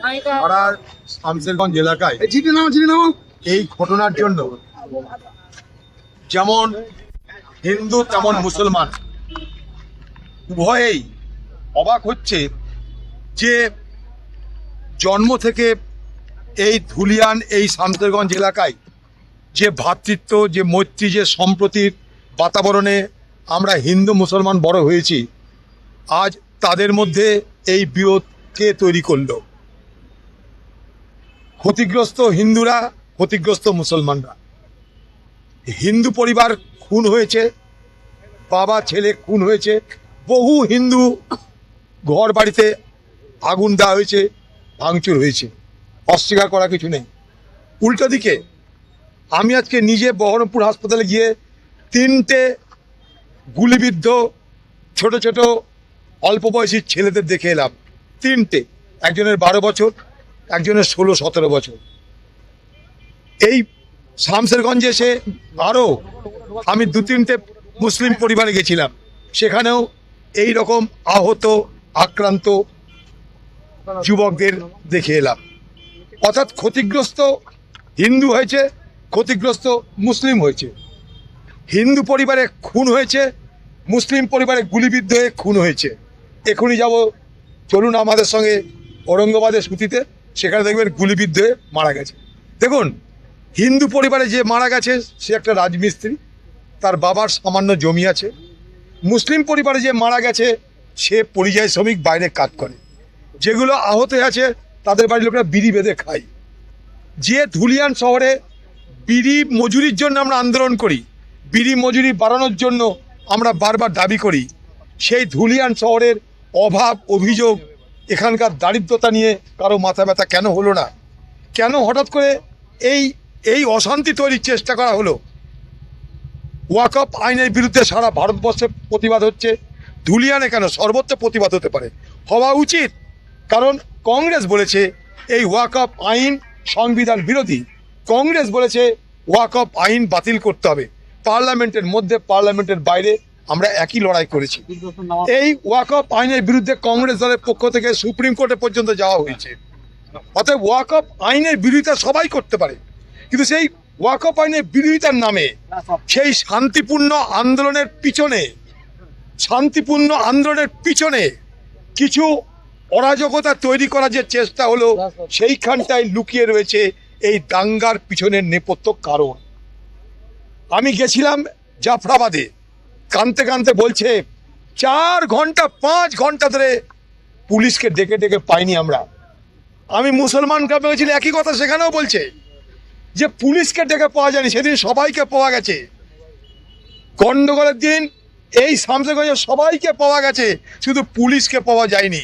পাড়ার শামসেরগঞ্জ এলাকায় এই ঘটনার জন্য যেমন হিন্দু তেমন মুসলমান উভয়েই অবাক হচ্ছে যে জন্ম থেকে এই ধুলিয়ান এই শামসেরগঞ্জ এলাকায় যে ভ্রাতৃত্ব যে মৈত্রী যে সম্প্রতির বাতাবরণে আমরা হিন্দু মুসলমান বড় হয়েছি আজ তাদের মধ্যে এই বিরোধকে তৈরি করল। ক্ষতিগ্রস্ত হিন্দুরা, ক্ষতিগ্রস্ত মুসলমানরা। হিন্দু পরিবার খুন হয়েছে, বাবা, ছেলে খুন হয়েছে, বহু হিন্দু ঘর বাড়িতে আগুন দেওয়া হয়েছে, ভাঙচুর হয়েছে, অস্বীকার করা কিছু নেই। উল্টো দিকে, আমি আজকে নিজে বহরমপুর হাসপাতালে গিয়ে তিনটে গুলিবিদ্ধ, ছোট ছোট, অল্প বয়সী ছেলেদের দেখে এলাম। তিনটে, একজনের বারো বছর একজনের ষোলো, সতেরো বছর। এই শামসেরগঞ্জে এসে আরও আমি দু তিনটে মুসলিম পরিবারে গেছিলাম। সেখানেও এই রকম আহত, আক্রান্ত যুবকদের দেখে এলাম। অর্থাৎ ক্ষতিগ্রস্ত হিন্দু হয়েছে, ক্ষতিগ্রস্ত মুসলিম হয়েছে। হিন্দু পরিবারে খুন হয়েছে, মুসলিম পরিবারে গুলিবিদ্ধ হয়ে খুন হয়েছে। এখনই যাব, চলুন আমাদের সঙ্গে ঔরঙ্গাবাদের সুতিতে সেখানে দেখবেন গুলিবিদ্ধ হয়ে মারা গেছে। দেখুন, হিন্দু পরিবারে যে মারা গেছে, সে একটা রাজমিস্ত্রি, তার বাবার সামান্য জমি আছে। মুসলিম পরিবারে যে মারা গেছে, সে পরিযায়ী শ্রমিক বাইরে কাজ করে। যেগুলো আহত আছে, তাদের বাড়ির লোকেরা বিড়ি বেঁধে খায়। যে ধুলিয়ান শহরে বিড়ি মজুরির জন্য আমরা আন্দোলন করি, বিড়ি মজুরি বাড়ানোর জন্য আমরা বারবার দাবি করি, সেই ধুলিয়ান শহরের অভাব, অভিযোগ এখানকার দারিদ্রতা নিয়ে কারও মাথা ব্যথা কেন হলো না? কেন হঠাৎ করে এই এই অশান্তি তৈরির চেষ্টা করা হলো? ওয়াকফ আইনের বিরুদ্ধে সারা ভারতবর্ষে প্রতিবাদ হচ্ছে। ধুলিয়ানে কেন সর্বত্র প্রতিবাদ হতে পারে? হওয়া উচিত। কারণ কংগ্রেস বলেছে এই ওয়াকফ আইন সংবিধান বিরোধী। কংগ্রেস বলেছে ওয়াকফ আইন বাতিল করতে হবে। পার্লামেন্টের মধ্যে, পার্লামেন্টের বাইরে আমরা একই লড়াই করেছি। এই ওয়াকফ আইনের বিরুদ্ধে কংগ্রেস দলের পক্ষ থেকে সুপ্রিম কোর্টে পর্যন্ত যাওয়া হয়েছে। অতএব ওয়াকফ আইনের বিরোধিতা সবাই করতে পারে। কিন্তু সেই ওয়াকফ আইনের বিরোধিতার নামে সেই শান্তিপূর্ণ আন্দোলনের পিছনে, শান্তিপূর্ণ আন্দোলনের পিছনে কিছু অরাজকতা তৈরি করার যে চেষ্টা হলো, সেইখানটায় লুকিয়ে রয়েছে এই দাঙ্গার পিছনের নেপথ্য কারণ। আমি গেছিলাম জাফরাবাদে। কানতে কানতে বলছে, চার ঘণ্টা, পাঁচ ঘণ্টা ধরে পুলিশকে ডেকে ডেকে পাইনি আমরা। আমি মুসলমান গ্রামে গেছিলাম একই কথা সেখানেও বলছে, যে পুলিশকে ডেকে পাওয়া যায়নি, সেদিন সবাইকে পাওয়া গেছে। গন্ডগোলের দিন এই শামসেগঞ্জে সবাইকে পাওয়া গেছে, শুধু পুলিশকে পাওয়া যায়নি।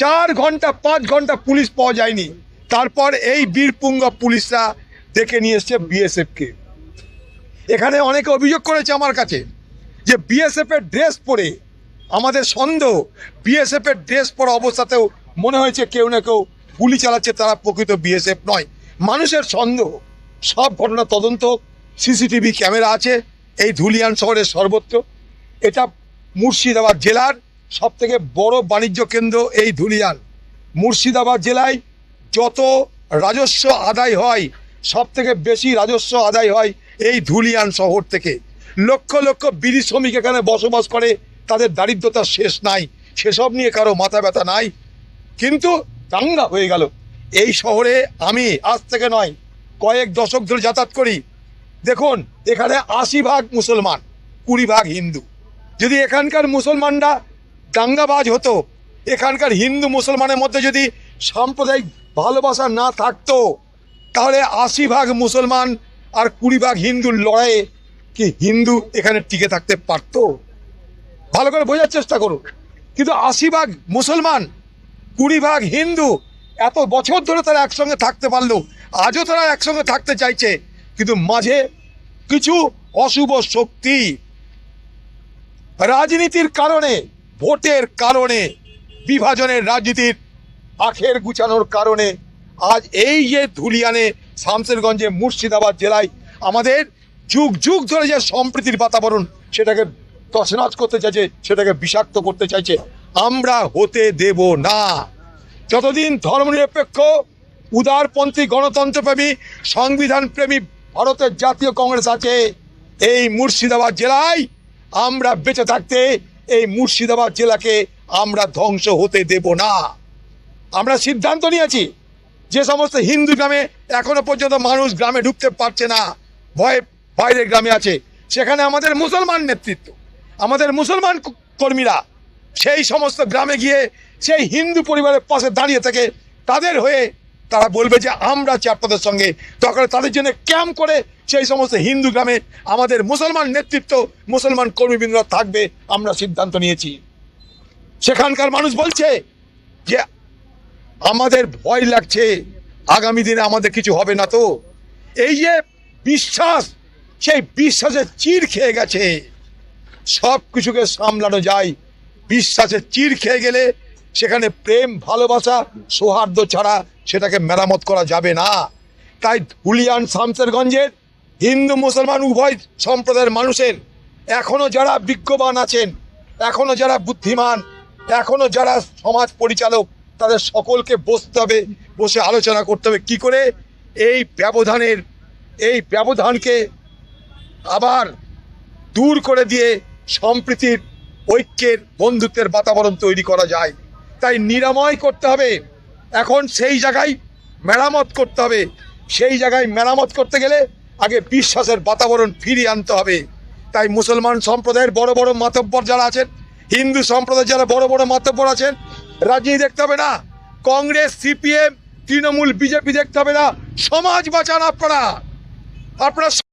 চার ঘণ্টা, পাঁচ ঘণ্টা পুলিশ পাওয়া যায়নি। তারপর এই বীরপুঙ্গ পুলিশরা ডেকে নিয়ে এসছে বিএসএফকে। এখানে অনেকে অভিযোগ করেছে আমার কাছে যে বিএসএফ এর ড্রেস পরে আমাদের সন্দেহ বিএসএফ এর ড্রেস পরা অবস্থাতেও মনে হয়েছে কেউ না কেউ গুলি চালাচ্ছে, তারা প্রকৃত বিএসএফ নয়। মানুষের সন্দেহ, সব ঘটনা তদন্ত সিসিটিভি ক্যামেরা আছে, এই ধুলিয়ান শহরের সর্বত্র। এটা মুর্শিদাবাদ জেলার সব থেকে বড় বাণিজ্য কেন্দ্র এই ধুলিয়ান। মুর্শিদাবাদ জেলায় যত রাজস্ব আদায় হয় সব থেকে বেশি রাজস্ব আদায় হয় এই ধুলিয়ান শহর থেকে। লক্ষ লক্ষ বিড়ি শ্রমিক এখানে বসবাস করে, তাদের দারিদ্রতার শেষ নাই, সেসব নিয়ে কারও মাথা ব্যথা নাই। কিন্তু দাঙ্গা হয়ে গেল। এই শহরে আমি আজ থেকে নয়, কয়েক দশক ধরে যাতায়াত করি। দেখুন, এখানে আশি ভাগ মুসলমান, কুড়ি ভাগ হিন্দু। যদি এখানকার মুসলমানরা দাঙ্গাবাজ হতো, এখানকার হিন্দু মুসলমানের মধ্যে যদি সাম্প্রদায়িক ভালোবাসা না থাকতো, তাহলে আশি ভাগ মুসলমান আর কুড়ি ভাগ হিন্দুর লড়াইয়ে কি হিন্দু এখানে টিকে থাকতে পারতো? ভালো করে বোঝার চেষ্টা করুন। কিন্তু আশি ভাগ মুসলমান, কুড়ি ভাগ হিন্দু, এত বছর ধরে তারা একসঙ্গে থাকতে পারল। আজও তারা একসঙ্গে থাকতে চাইছে। কিন্তু মাঝে কিছু অশুভ শক্তি রাজনীতির কারণে, ভোটের কারণে, বিভাজনের রাজনীতির আখের গুছানোর কারণে, আজ এই যে ধুলিয়ানে শামসেরগঞ্জে মুর্শিদাবাদ জেলায় আমাদের যুগ যুগ ধরে যে সম্প্রীতির বাতাবরণ সেটাকে তছনছ করতে চাইছে, সেটাকে বিষাক্ত করতে চাইছে, আমরা হতে দেব না। যতদিন ধর্মনিরপেক্ষ, উদারপন্থী, গণতন্ত্রপ্রেমী সংবিধান প্রেমী ভারতের জাতীয় কংগ্রেস আছে, এই মুর্শিদাবাদ জেলায় আমরা বেঁচে থাকতে, এই মুর্শিদাবাদ জেলাকে আমরা ধ্বংস হতে দেব না। আমরা সিদ্ধান্ত নিয়েছি, যে সমস্ত হিন্দু গ্রামে এখনও পর্যন্ত মানুষ গ্রামে ঢুকতে পারছে না। ভয়ে বাইরের গ্রামে আছে। সেখানে আমাদের মুসলমান নেতৃত্ব, আমাদের মুসলমান কর্মীরা সেই সমস্ত গ্রামে গিয়ে সেই হিন্দু পরিবারের পাশে দাঁড়িয়ে থাকে তাদের হয়ে তারা বলবে যে, আমরা আছি আপনাদের সঙ্গে তখন তাদের জন্য ক্যাম্প করে সেই সমস্ত হিন্দু গ্রামে আমাদের মুসলমান নেতৃত্ব, মুসলমান কর্মীবৃন্দরা থাকবে, আমরা সিদ্ধান্ত নিয়েছি। সেখানকার মানুষ বলছে যে, আমাদের ভয় লাগছে, আগামী দিনে আমাদের কিছু হবে না তো। এই যে বিশ্বাস সেই বিশ্বাসের চির খেয়ে গেছে। সব কিছুকে সামলানো যায়। বিশ্বাসের চির খেয়ে গেলে সেখানে প্রেম, ভালোবাসা, সৌহার্দ্য ছাড়া সেটাকে মেরামত করা যাবে না। তাই হুলিয়ান শামসেরগঞ্জের হিন্দু, মুসলমান, উভয় সম্প্রদায়ের মানুষের এখনও যারা বিজ্ঞবান আছেন, এখনও যারা বুদ্ধিমান, এখনও যারা সমাজ পরিচালক, তাদের সকলকে বসতে হবে, বসে আলোচনা করতে হবে। কি করে? এই ব্যবধানের, এই ব্যবধানকে আবার দূর করে দিয়ে সম্প্রীতির, ঐক্যের, বন্ধুত্বের বাতাবরণ তৈরি করা যায়। তাই নিরাময় করতে হবে। এখন সেই জায়গায় মেরামত করতে হবে। সেই জায়গায় মেরামত করতে গেলে আগে বিশ্বাসের বাতাবরণ ফিরিয়ে আনতে হবে। তাই মুসলমান সম্প্রদায়ের বড় বড় মাতব্বর যারা আছেন, হিন্দু সম্প্রদায়ের যারা বড় বড় মাতব্বর আছেন রাজনীতি দেখতে হবে না। কংগ্রেস, সিপিএম, তৃণমূল, বিজেপি দেখতে হবে না। সমাজ বাঁচান আপনারা। আপনারা